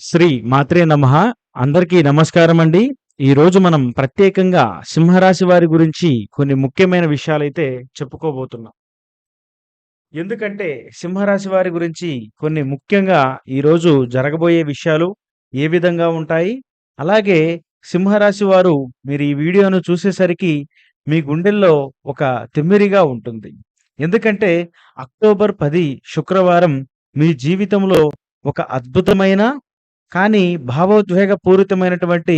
శ్రీ మాత్రే నమ. అందరికీ నమస్కారం అండి ఈ రోజు మనం ప్రత్యేకంగా సింహరాశి వారి గురించి కొన్ని ముఖ్యమైన విషయాలైతే చెప్పుకోబోతున్నాం. ఎందుకంటే సింహరాశి వారి గురించి కొన్ని ముఖ్యంగా ఈ రోజు జరగబోయే విషయాలు ఏ విధంగా ఉంటాయి? అలాగే సింహరాశి వారు మీరు ఈ వీడియోను చూసేసరికి మీ గుండెల్లో ఒక తిమ్మిరిగా ఉంటుంది. ఎందుకంటే అక్టోబర్ పది శుక్రవారం మీ జీవితంలో ఒక అద్భుతమైన కానీ భావోద్వేగ పూరితమైనటువంటి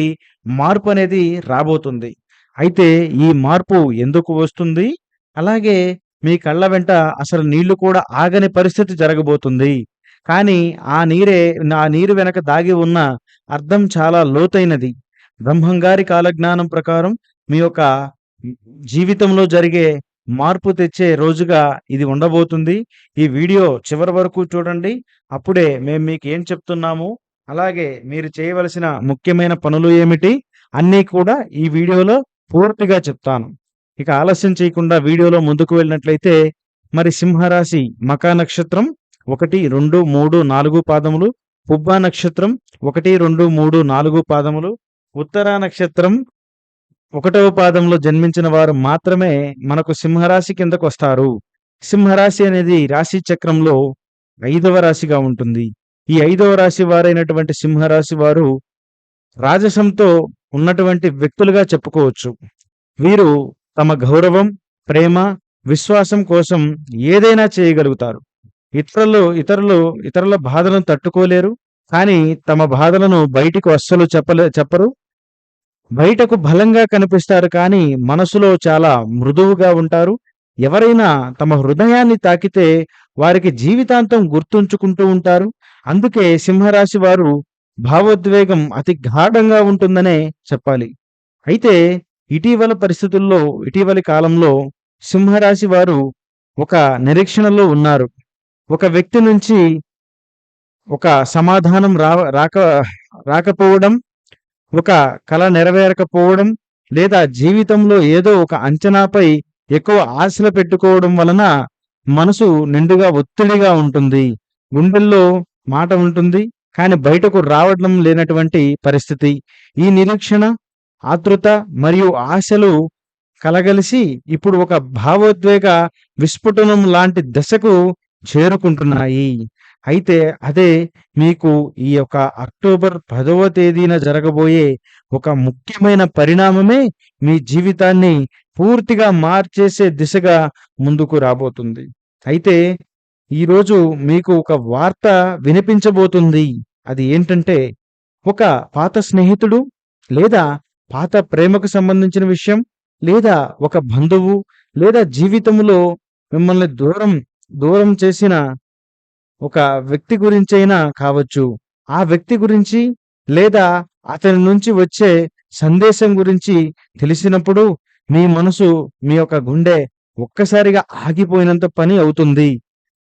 మార్పు అనేది రాబోతుంది. అయితే ఈ మార్పు ఎందుకు వస్తుంది? అలాగే మీ కళ్ళ వెంట అసలు నీళ్ళు కూడా ఆగని పరిస్థితి జరగబోతుంది. కానీ ఆ నీరే ఆ నీరు వెనక దాగి ఉన్న అర్థం చాలా లోతైనది. బ్రహ్మంగారి కాలజ్ఞానం ప్రకారం మీ యొక్క జీవితంలో జరిగే మార్పు తెచ్చే రోజుగా ఇది ఉండబోతుంది. ఈ వీడియో చివరి వరకు చూడండి. అప్పుడే మేము మీకు ఏం చెప్తున్నాము? అలాగే మీరు చేయవలసిన ముఖ్యమైన పనులు ఏమిటి? అన్నీ కూడా ఈ వీడియోలో పూర్తిగా చెప్తాను. ఇక ఆలస్యం చేయకుండా వీడియోలో ముందుకు వెళ్ళినట్లయితే మరి సింహరాశి మకా నక్షత్రం ఒకటి రెండు మూడు నాలుగు పాదములు పుబ్బా నక్షత్రం ఒకటి రెండు మూడు నాలుగు పాదములు ఉత్తరా నక్షత్రం ఒకటవ పాదంలో జన్మించిన వారు మాత్రమే మనకు సింహరాశి కిందకు వస్తారు. సింహరాశి అనేది రాశి చక్రంలో ఐదవ రాశిగా ఉంటుంది. ఈ ఐదవ రాశి వారైనటువంటి సింహరాశి వారు రాజసంతో ఉన్నటువంటి వ్యక్తులుగా చెప్పుకోవచ్చు. వీరు తమ గౌరవం ప్రేమ విశ్వాసం కోసం ఏదైనా చేయగలుగుతారు. ఇతరులు ఇతరులు ఇతరుల బాధలను తట్టుకోలేరు కానీ తమ బాధలను బయటికి అస్సలు చెప్పలే చెప్పరు. బయటకు బలంగా కనిపిస్తారు కానీ మనసులో చాలా మృదువుగా ఉంటారు. ఎవరైనా తమ హృదయాన్ని తాకితే వారికి జీవితాంతం గుర్తుంచుకుంటూ ఉంటారు. అందుకే సింహరాశి వారు భావోద్వేగం అతి గాఢంగా ఉంటుందనే చెప్పాలి. అయితే ఇటీవల పరిస్థితుల్లో ఇటీవలి కాలంలో సింహరాశి వారు ఒక నిరీక్షణలో ఉన్నారు. ఒక వ్యక్తి నుంచి ఒక సమాధానం రా రాక రాకపోవడం ఒక కళ నెరవేరకపోవడం లేదా జీవితంలో ఏదో ఒక అంచనాపై ఎక్కువ ఆశలు పెట్టుకోవడం వలన మనసు నిండుగా ఒత్తిడిగా ఉంటుంది. గుండెల్లో మాట ఉంటుంది కానీ బయటకు రావడం లేనటువంటి పరిస్థితి. ఈ నిరీక్షణ ఆతృత మరియు ఆశలు కలగలిసి ఇప్పుడు ఒక భావోద్వేగ విస్ఫుటనం లాంటి దశకు చేరుకుంటున్నాయి. అయితే అదే మీకు ఈ యొక్క అక్టోబర్ పదవ తేదీన జరగబోయే ఒక ముఖ్యమైన పరిణామమే మీ జీవితాన్ని పూర్తిగా మార్చేసే దిశగా ముందుకు రాబోతుంది. అయితే ఈరోజు మీకు ఒక వార్త వినిపించబోతుంది. అది ఏంటంటే ఒక పాత స్నేహితుడు లేదా పాత ప్రేమకు సంబంధించిన విషయం లేదా ఒక బంధువు లేదా జీవితంలో మిమ్మల్ని దూరం దూరం చేసిన ఒక వ్యక్తి గురించైనా కావచ్చు. ఆ వ్యక్తి గురించి లేదా అతని నుంచి వచ్చే సందేశం గురించి తెలిసినప్పుడు మీ మనసు మీ యొక్క గుండె ఒక్కసారిగా ఆగిపోయినంత పని అవుతుంది.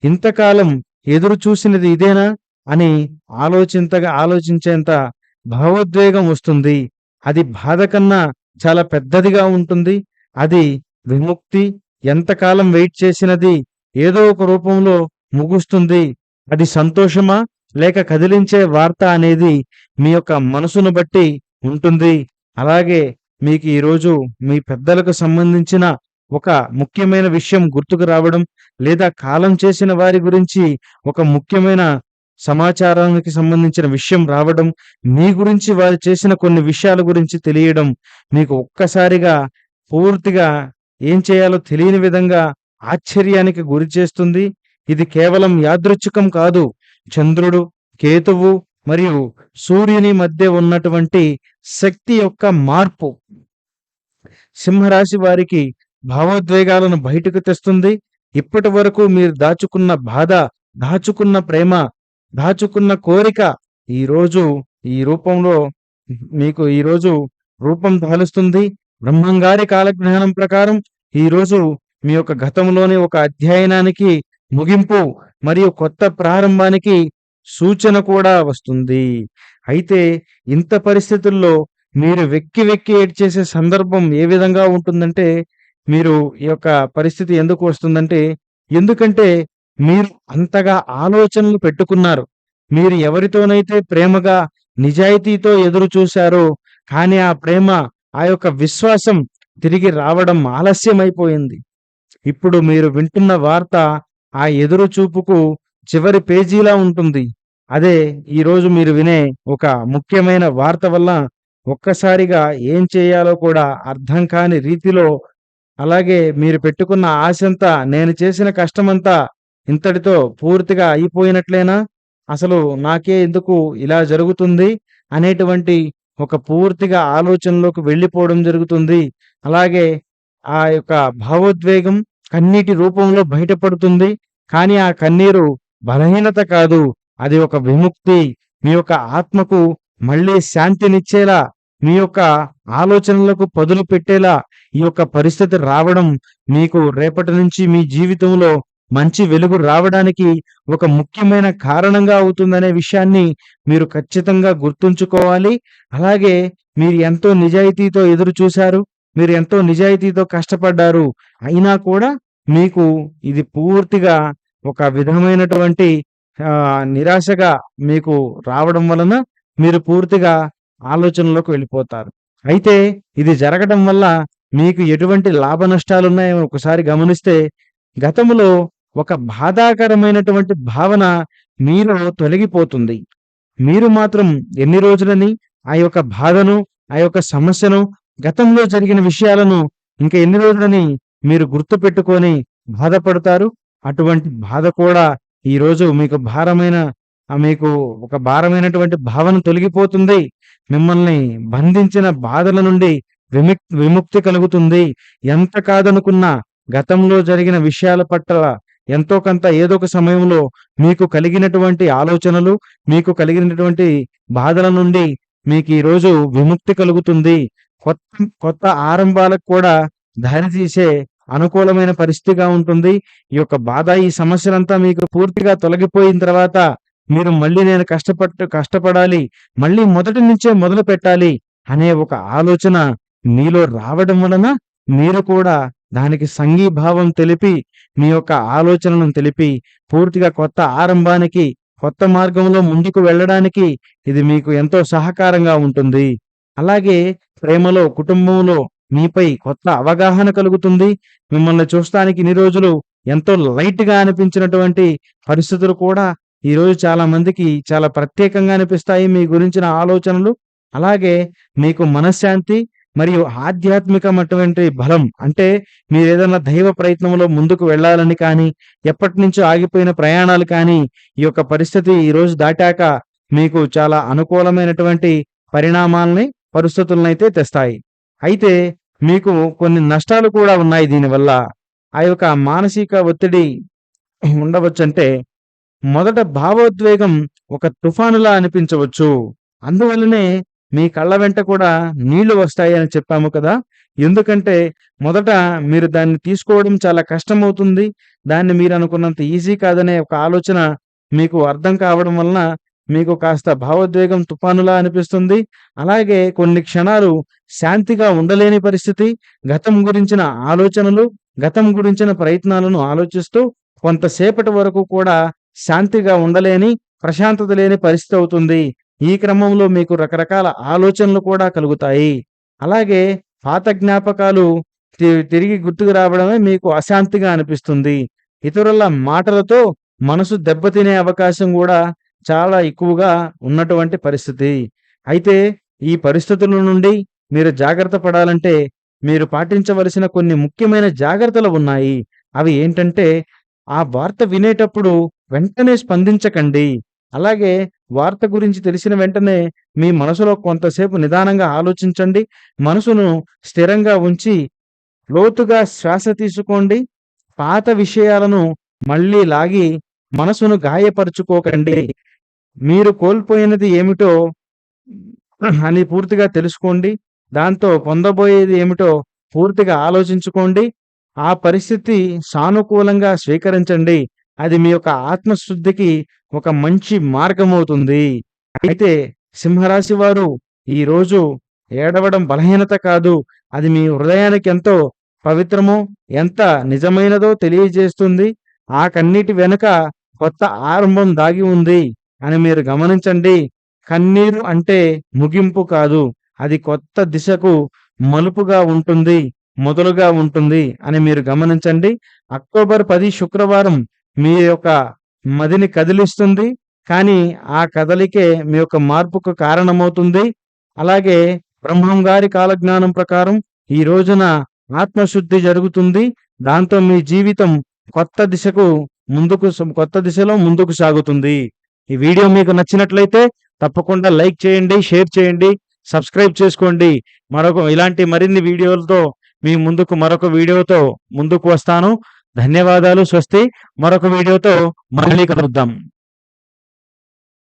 ఇంతకాలం ఎదురుచూసినది ఇదేనా? అని ఆలోచింతగా ఆలోచించేంత భావోద్వేగం వస్తుంది. అది బాధ కన్నా చాలా పెద్దదిగా ఉంటుంది. అది విముక్తి ఎంతకాలం వెయిట్ చేసినది ఏదో ఒక రూపంలో ముగుస్తుంది. అది సంతోషమా? లేక కదిలించే వార్త అనేది మీ యొక్క మనసును బట్టి ఉంటుంది. అలాగే మీకు ఈరోజు మీ పెద్దలకు సంబంధించిన ఒక ముఖ్యమైన విషయం గుర్తుకు రావడం లేదా కాలం చేసిన వారి గురించి ఒక ముఖ్యమైన సమాచారానికి సంబంధించిన విషయం రావడం మీ గురించి వారు చేసిన కొన్ని విషయాల గురించి తెలియడం మీకు ఒక్కసారిగా పూర్తిగా ఏం చేయాలో తెలియని విధంగా ఆశ్చర్యానికి గురి చేస్తుంది. ఇది కేవలం యాదృచ్ఛికం కాదు. చంద్రుడు కేతువు మరియు సూర్యుని మధ్య ఉన్నటువంటి శక్తి యొక్క మార్పు. సింహరాశి వారికి భావోద్వేగాలను బయటకు తెస్తుంది. ఇప్పటి వరకు మీరు దాచుకున్న బాధ దాచుకున్న ప్రేమ దాచుకున్న కోరిక ఈరోజు ఈ రూపంలో మీకు ఈ రోజు రూపం దాలుస్తుంది బ్రహ్మంగారి కాలజ్ఞానం ప్రకారం ఈరోజు మీ యొక్క గతంలోని ఒక అధ్యయనానికి ముగింపు మరియు కొత్త ప్రారంభానికి సూచన కూడా వస్తుంది. అయితే ఇంత పరిస్థితుల్లో మీరు వెక్కి వెక్కి ఏడ్చేసే సందర్భం ఏ విధంగా ఉంటుందంటే మీరు ఈ యొక్క పరిస్థితి ఎందుకు వస్తుందంటే ఎందుకంటే మీరు అంతగా ఆలోచనలు పెట్టుకున్నారు. మీరు ఎవరితోనైతే ప్రేమగా నిజాయితీతో ఎదురు చూశారో కానీ ఆ ప్రేమ ఆ యొక్క విశ్వాసం తిరిగి రావడం ఆలస్యమైపోయింది. ఇప్పుడు మీరు వింటున్న వార్త ఆ ఎదురు చూపుకు చివరి పేజీలా ఉంటుంది. అదే ఈరోజు మీరు వినే ఒక ముఖ్యమైన వార్త వల్ల ఒక్కసారిగా ఏం చేయాలో కూడా అర్థం కాని రీతిలో అలాగే మీరు పెట్టుకున్న ఆశంతా నేను చేసిన కష్టమంతా ఇంతటితో పూర్తిగా అయిపోయినట్లేనా? అసలు నాకే ఎందుకు ఇలా జరుగుతుంది? అనేటువంటి ఒక పూర్తిగా ఆలోచనలోకి వెళ్ళిపోవడం జరుగుతుంది. అలాగే ఆ యొక్క భావోద్వేగం కన్నీటి రూపంలో బయటపడుతుంది. కానీ ఆ కన్నీరు బలహీనత కాదు. అది ఒక విముక్తి. మీ యొక్క ఆత్మకు మళ్ళీ శాంతినిచ్చేలా మీ యొక్క ఆలోచనలకు పదులు పెట్టేలా ఈ యొక్క పరిస్థితి రావడం మీకు రేపటి నుంచి మీ జీవితంలో మంచి వెలుగు రావడానికి ఒక ముఖ్యమైన కారణంగా అవుతుందనే విషయాన్ని మీరు ఖచ్చితంగా గుర్తుంచుకోవాలి. అలాగే మీరు ఎంతో నిజాయితీతో ఎదురు చూశారు మీరు ఎంతో నిజాయితీతో కష్టపడ్డారు అయినా కూడా మీకు ఇది పూర్తిగా ఒక విధమైనటువంటి నిరాశగా మీకు రావడం వలన మీరు పూర్తిగా ఆలోచనలోకి వెళ్ళిపోతారు. అయితే ఇది జరగడం వల్ల మీకు ఎటువంటి లాభ నష్టాలు ఉన్నాయో ఒకసారి గమనిస్తే గతంలో ఒక బాధాకరమైనటువంటి భావన మీలో తొలగిపోతుంది. మీరు మాత్రం ఎన్ని రోజులని ఆ యొక్క బాధను ఆ యొక్క సమస్యను గతంలో జరిగిన విషయాలను ఇంకా ఎన్ని రోజులని మీరు గుర్తు పెట్టుకొని బాధపడతారు? అటువంటి బాధ కూడా ఈ రోజు మీకు భారమైన మీకు ఒక భారమైనటువంటి భావన తొలగిపోతుంది. మిమ్మల్ని బంధించిన బాధల నుండి విముక్ విముక్తి కలుగుతుంది. ఎంత కాదనుకున్నా గతంలో జరిగిన విషయాల పట్ల ఎంతో కొంత ఏదో ఒక సమయంలో మీకు కలిగినటువంటి ఆలోచనలు మీకు కలిగినటువంటి బాధల నుండి మీకు ఈ రోజు విముక్తి కలుగుతుంది. కొత్త కొత్త ఆరంభాలకు కూడా దారి తీసే అనుకూలమైన పరిస్థితిగా ఉంటుంది. ఈ యొక్క బాధ ఈ సమస్యలంతా మీకు పూర్తిగా తొలగిపోయిన తర్వాత మీరు మళ్ళీ నేను కష్టపట్టు కష్టపడాలి మళ్ళీ మొదటి నుంచే మొదలు పెట్టాలి అనే ఒక ఆలోచన మీలో రావడం వలన మీరు కూడా దానికి సంఘీభావం తెలిపి మీ యొక్క ఆలోచనను తెలిపి పూర్తిగా కొత్త ఆరంభానికి కొత్త మార్గంలో ముందుకు వెళ్ళడానికి ఇది మీకు ఎంతో సహకారంగా ఉంటుంది. అలాగే ప్రేమలో కుటుంబంలో మీపై కొత్త అవగాహన కలుగుతుంది. మిమ్మల్ని చూస్తానికి ఇన్ని రోజులు ఎంతో లైట్గా అనిపించినటువంటి పరిస్థితులు కూడా ఈ రోజు చాలా మందికి చాలా ప్రత్యేకంగా అనిపిస్తాయి మీ గురించిన ఆలోచనలు. అలాగే మీకు మనశ్శాంతి మరియు ఆధ్యాత్మికమైనటువంటి బలం. అంటే మీరు ఏదైనా దైవ ప్రయత్నంలో ముందుకు వెళ్ళాలని కానీ ఎప్పటి నుంచో ఆగిపోయిన ప్రయాణాలు కానీ ఈ యొక్క పరిస్థితి ఈరోజు దాటాక మీకు చాలా అనుకూలమైనటువంటి పరిణామాలని పరిస్థితులను అయితే తెస్తాయి. అయితే మీకు కొన్ని నష్టాలు కూడా ఉన్నాయి దీనివల్ల. ఆ యొక్క మానసిక ఒత్తిడి ఉండవచ్చంటే మొదట భావోద్వేగం ఒక తుఫానులా అనిపించవచ్చు. అందువల్లనే మీ కళ్ళ వెంట కూడా నీళ్ళు వస్తాయి అని చెప్పాము కదా. ఎందుకంటే మొదట మీరు దాన్ని తీసుకోవడం చాలా కష్టమవుతుంది. దాన్ని మీరు అనుకున్నంత ఈజీ కాదనే ఒక ఆలోచన మీకు అర్థం కావడం వలన మీకు కాస్త భావోద్వేగం తుఫానులా అనిపిస్తుంది. అలాగే కొన్ని క్షణాలు శాంతిగా ఉండలేని పరిస్థితి గతం గురించిన ఆలోచనలు గతం గురించిన ప్రయత్నాలను ఆలోచిస్తూ కొంతసేపటి వరకు కూడా శాంతిగా ఉండలేని ప్రశాంతత లేని పరిస్థితి అవుతుంది. ఈ క్రమంలో మీకు రకరకాల ఆలోచనలు కూడా కలుగుతాయి. అలాగే పాత జ్ఞాపకాలు తి- తిరిగి గుర్తుకు రావడమే మీకు అశాంతిగా అనిపిస్తుంది. ఇతరుల మాటలతో మనసు దెబ్బతినే అవకాశం కూడా చాలా ఎక్కువగా ఉన్నటువంటి పరిస్థితి. అయితే ఈ పరిస్థితుల నుండి మీరు జాగ్రత్త పడాలంటే మీరు పాటించవలసిన కొన్ని ముఖ్యమైన జాగ్రత్తలు ఉన్నాయి. అవి ఏంటంటే ఆ వార్త వినేటప్పుడు వెంటనే స్పందించకండి. అలాగే వార్త గురించి తెలిసిన వెంటనే మీ మనసులో కొంతసేపు నిదానంగా ఆలోచించండి. మనసును స్థిరంగా ఉంచి లోతుగా శ్వాస తీసుకోండి. పాత విషయాలను మళ్ళీ లాగి మనసును గాయపరుచుకోకండి. మీరు కోల్పోయినది ఏమిటో అని పూర్తిగా తెలుసుకోండి. దాంతో పొందబోయేది ఏమిటో పూర్తిగా ఆలోచించుకోండి. ఆ పరిస్థితి సానుకూలంగా స్వీకరించండి. అది మీ యొక్క ఆత్మశుద్ధికి ఒక మంచి మార్గం అవుతుంది అయితే సింహరాశి వారు ఈ రోజు ఏడవడం బలహీనత కాదు. అది మీ హృదయానికి ఎంతో పవిత్రమో ఎంత నిజమైనదో తెలియజేస్తుంది. ఆ కన్నీటి వెనుక కొత్త ఆరంభం దాగి ఉంది అని మీరు గమనించండి. కన్నీరు అంటే ముగింపు కాదు. అది కొత్త దిశకు మలుపుగా ఉంటుంది. మొదలుగా ఉంటుంది అని మీరు గమనించండి. అక్టోబర్ పది శుక్రవారం మీ యొక్క మదిని కదిలిస్తుంది. కానీ ఆ కదలికే మీ యొక్క మార్పుకు కారణమవుతుంది. అలాగే బ్రహ్మం గారి కాలజ్ఞానం ప్రకారం ఈ రోజున ఆత్మశుద్ధి జరుగుతుంది. దాంతో మీ జీవితం కొత్త దిశకు ముందుకు కొత్త దిశలో ముందుకు సాగుతుంది. ఈ వీడియో మీకు నచ్చినట్లయితే తప్పకుండా లైక్ చేయండి షేర్ చేయండి సబ్స్క్రైబ్ చేసుకోండి. మరొక ఇలాంటి మరిన్ని వీడియోలతో మీ ముందుకు మరొక వీడియోతో ముందుకు వస్తాను. ధన్యవాదాలు స్వస్తి. మరొక వీడియోతో మళ్ళీ కలుద్దాం.